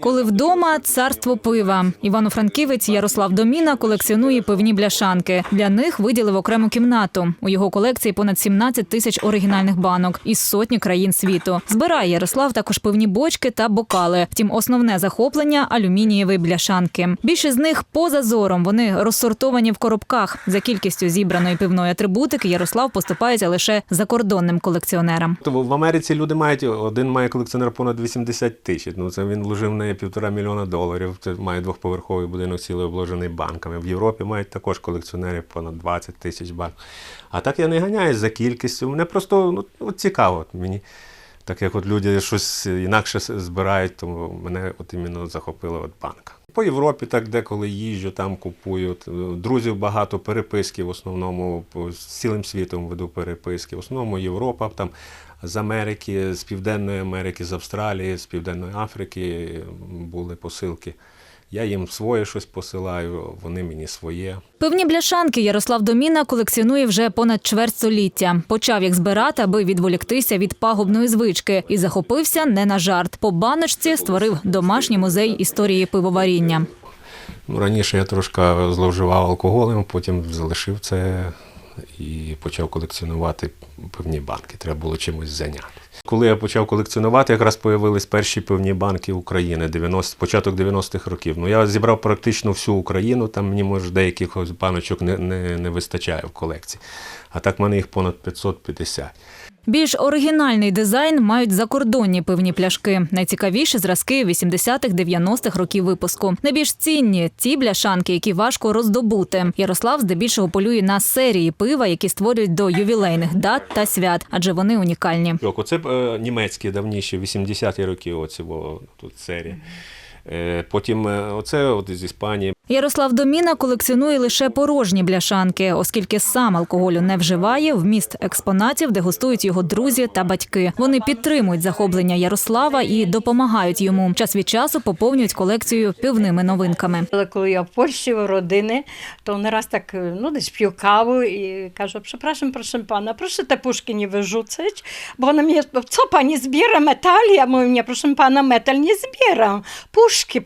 Коли вдома царство пива. Івано-Франківець Ярослав Доміна колекціонує пивні бляшанки. Для них виділив окрему кімнату. У його колекції понад 17 тисяч оригінальних банок із сотні країн світу. Збирає Ярослав також пивні бочки та бокали. Втім, основне захоплення алюмінієві бляшанки. Більшість з них поза зором. Вони розсортовані в коробках. За кількістю зібраної пивної атрибутики Ярослав поступається лише закордонним колекціонерам. То в Америці люди мають один має колекціонер понад 80 тисяч. Ну це він вложив неї півтора мільйона доларів. Це має двохповерховий будинок цілий обложений банками. В Європі мають також колекціонери понад 20 тисяч банк. А так я не ганяюсь за кількістю. Мене просто ну, цікаво мені. Так як от люди щось інакше збирають, то мене от іменно захопила от банка. По Європі так деколи їжджу, там купую. Е, Друзів багато переписки в основному з цілим світом веду переписки. В основному Європа, там з Америки, з Південної Америки, з Австралії, з Південної Африки були посилки. Я їм своє щось посилаю, вони мені своє. Пивні бляшанки Ярослав Доміна колекціонує вже понад чверть століття. Почав їх збирати, аби відволіктися від пагубної звички, і захопився не на жарт. По баночці створив домашній музей історії пивоваріння. Ну, раніше я трошки зловживав алкоголем, потім залишив це і почав колекціонувати певні банки. Треба було чимось зайнятися. Коли я почав колекціонувати, якраз появились перші певні банки України, 90, початок 90-х років. Ну, я зібрав практично всю Україну, там мені, може, деяких баночок не, не, не вистачає в колекції. А так в мене їх понад 550. Більш оригінальний дизайн мають закордонні пивні пляшки. Найцікавіші зразки 80-х, 90-х років випуску. Найбільш цінні ті бляшанки, які важко роздобути. Ярослав здебільшого полює на серії пива, які створюють до ювілейних дат та свят, адже вони унікальні. Оце е, німецькі давніші, 80-ті роки, оці во, тут серія. Е, потім е, оце от з Іспанії. Ярослав Доміна колекціонує лише порожні бляшанки, оскільки сам алкоголю не вживає. Вміст експонатів дегустують його друзі та батьки. Вони підтримують захоплення Ярослава і допомагають йому. Час від часу поповнюють колекцію пивними новинками. Але коли я в Польщі у родини, то не раз так ну, dесь piju kawę i кажу, proszę pana, proszę te puszki nie wyrzucać, bo ona mnie, co pani zbiera metali? Ja mówię, nie, proszę pana, metal nie zbieram, puszki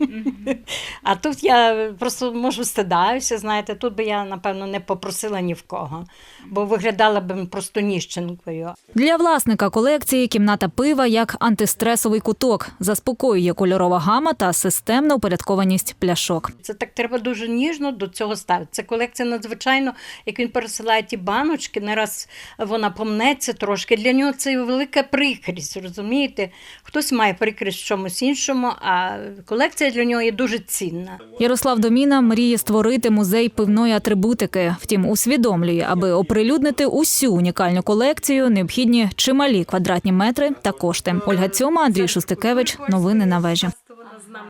Mm-hmm. А тут я просто можу стидаюся, знаєте, тут би я, напевно, не попросила ні в кого, бо виглядала б просто ніщенкою. Для власника колекції кімната пива як антистресовий куток, заспокоює кольорова гама та системна упорядкованість пляшок. Це так треба дуже ніжно до цього ставити. Це колекція надзвичайно, як він пересилає ті баночки, не раз вона помнеться трошки. Для нього це велика прикрість, розумієте? Хтось має прикрість в чомусь іншому, а колекція для нього є дуже цінна. Ярослав Доміна мріє створити музей пивної атрибутики. Втім, усвідомлює, аби оприлюднити усю унікальну колекцію, необхідні чималі квадратні метри та кошти. Ольга Цьома, Андрій Шустикевич. Новини на вежі.